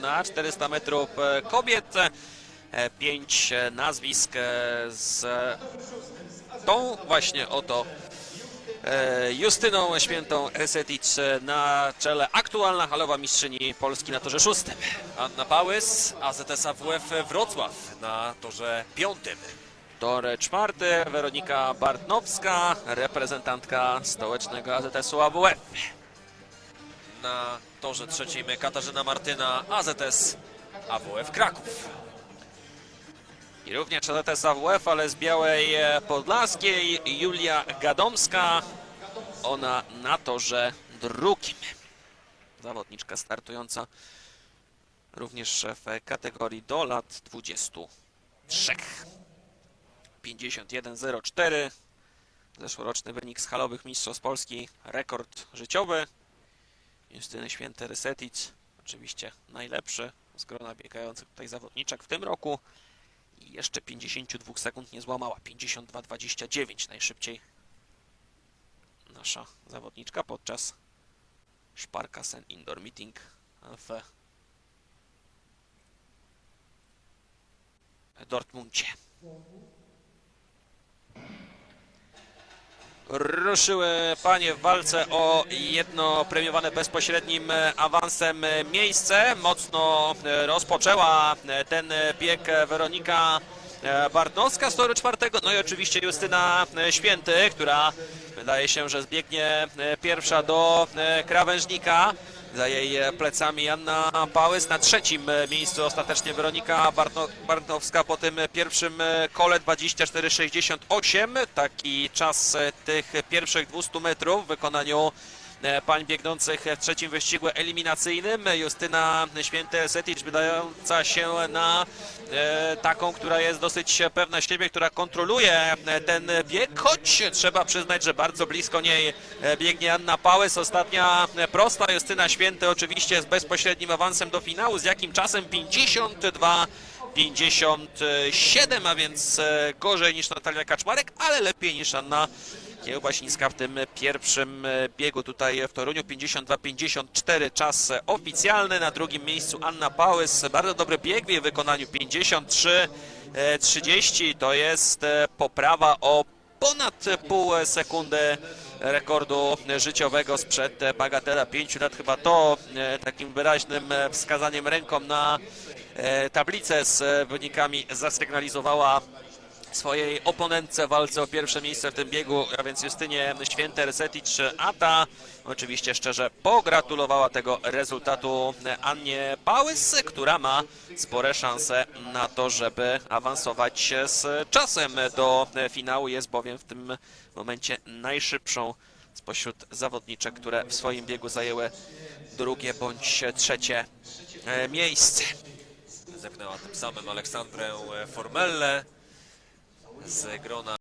na 400 metrów e, kobiet. E, Pięć e, nazwisk z tą właśnie oto Justyną Świętą Resetic na czele aktualna halowa mistrzyni Polski na torze szóstym. Anna Pałys, AZS AWF Wrocław na torze piątym. Tor czwarty, Weronika Bartnowska, reprezentantka stołecznego AZS-u AWF. Na torze trzecim Katarzyna Martyna, AZS AWF Kraków. I również AZS AWF, ale z Białej e, Podlaskiej, Julia Gadomska. Ona na torze drugim. Zawodniczka startująca również w kategorii do lat 23. 51.04. Zeszłoroczny wynik z halowych mistrzostw Polski. Rekord życiowy. Justyny Święte Resetic. Oczywiście najlepszy z grona biegających tutaj zawodniczek w tym roku. I jeszcze 52 sekund nie złamała. 52.29 najszybciej nasza zawodniczka podczas Sparkassen Indoor Meeting w Dortmundzie. Ruszyły panie w walce o jedno premiowane bezpośrednim e, awansem e, miejsce. Mocno e, rozpoczęła ten bieg Weronika Bartnowska z toru czwartego. No i oczywiście Justyna Święty, która wydaje się, że zbiegnie pierwsza do krawężnika. Za jej e, plecami Anna Pałys. Na trzecim e, miejscu ostatecznie Weronika Bartno, Bartnowska po tym e, pierwszym kole 24,68. Taki czas tych pierwszych 200 metrów w wykonaniu pań biegnących w trzecim wyścigu eliminacyjnym. Justyna Święte Setic wydająca się na e, taką, która jest dosyć pewna siebie, która kontroluje e, ten bieg, choć trzeba przyznać, że bardzo blisko niej e, biegnie Anna Pałys. Ostatnia e, prosta Justyna Święte oczywiście z bezpośrednim awansem do finału. Z jakim czasem? 52 57, a więc e, gorzej niż Natalia Kaczmarek, ale lepiej niż Anna Kiełbasińska w tym pierwszym e, biegu tutaj w Toruniu. 52-54 czas oficjalny. Na drugim miejscu Anna Pałys. Bardzo dobry bieg w jej wykonaniu. 53-30 to jest e, poprawa o ponad pół sekundy rekordu życiowego sprzed bagatela 5 lat. Chyba to e, takim wyraźnym wskazaniem ręką na tablicę z wynikami zasygnalizowała swojej oponentce w walce o pierwsze miejsce w tym biegu, a więc Justynie Święte Resetic, a ta oczywiście szczerze pogratulowała tego rezultatu Annie Pałys, która ma spore szanse na to, żeby awansować z czasem do finału. Jest bowiem w tym momencie najszybszą spośród zawodniczek, które w swoim biegu zajęły drugie bądź trzecie e, miejsce. Zepnęła tym samym Aleksandrę Formelle z grona